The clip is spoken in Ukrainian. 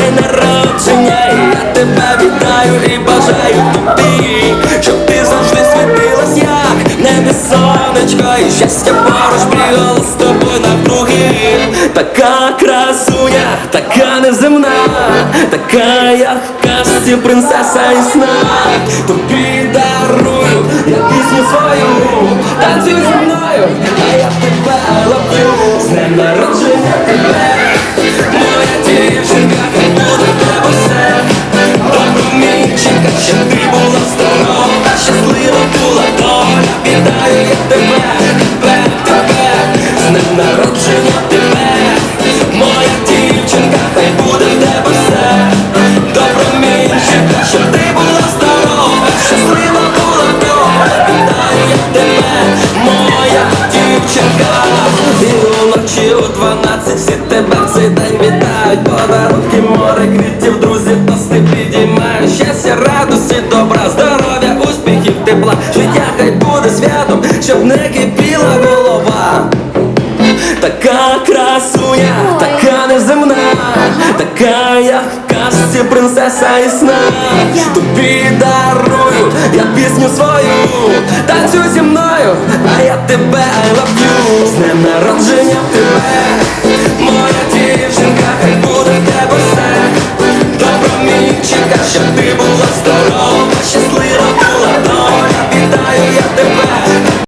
день народження, і я тебе вітаю і бажаю тобі, щоб ти завжди світилась, як небі сонечко, і щастя поруч бігало з тобою навкруги. Така красуня, така неземна, така, як в казці принцеса і сна. Тобі дарую, я пісню свою, танцюй зі мною, а я тебе лаплю, з днем народження тебе. Народження тебе. Моя дівчинка, хай буде в тебе все. Добромінчика, щоб ти була здорова, щаслива була доля Вітаю я тебе, моя дівчинка. І уночі у 12 всі тебе в цей день вітають. Подарунки, море квітів, друзі, тости підіймають Щастя, радості, добра, здоров'я, успіхів, тепла. Життя хай буде святом, щоб не кипіла голова Така красуня, така неземна, така як в казці принцеса і сна. Тобі дарую я пісню свою, танцюй зі мною, а я тебе I love you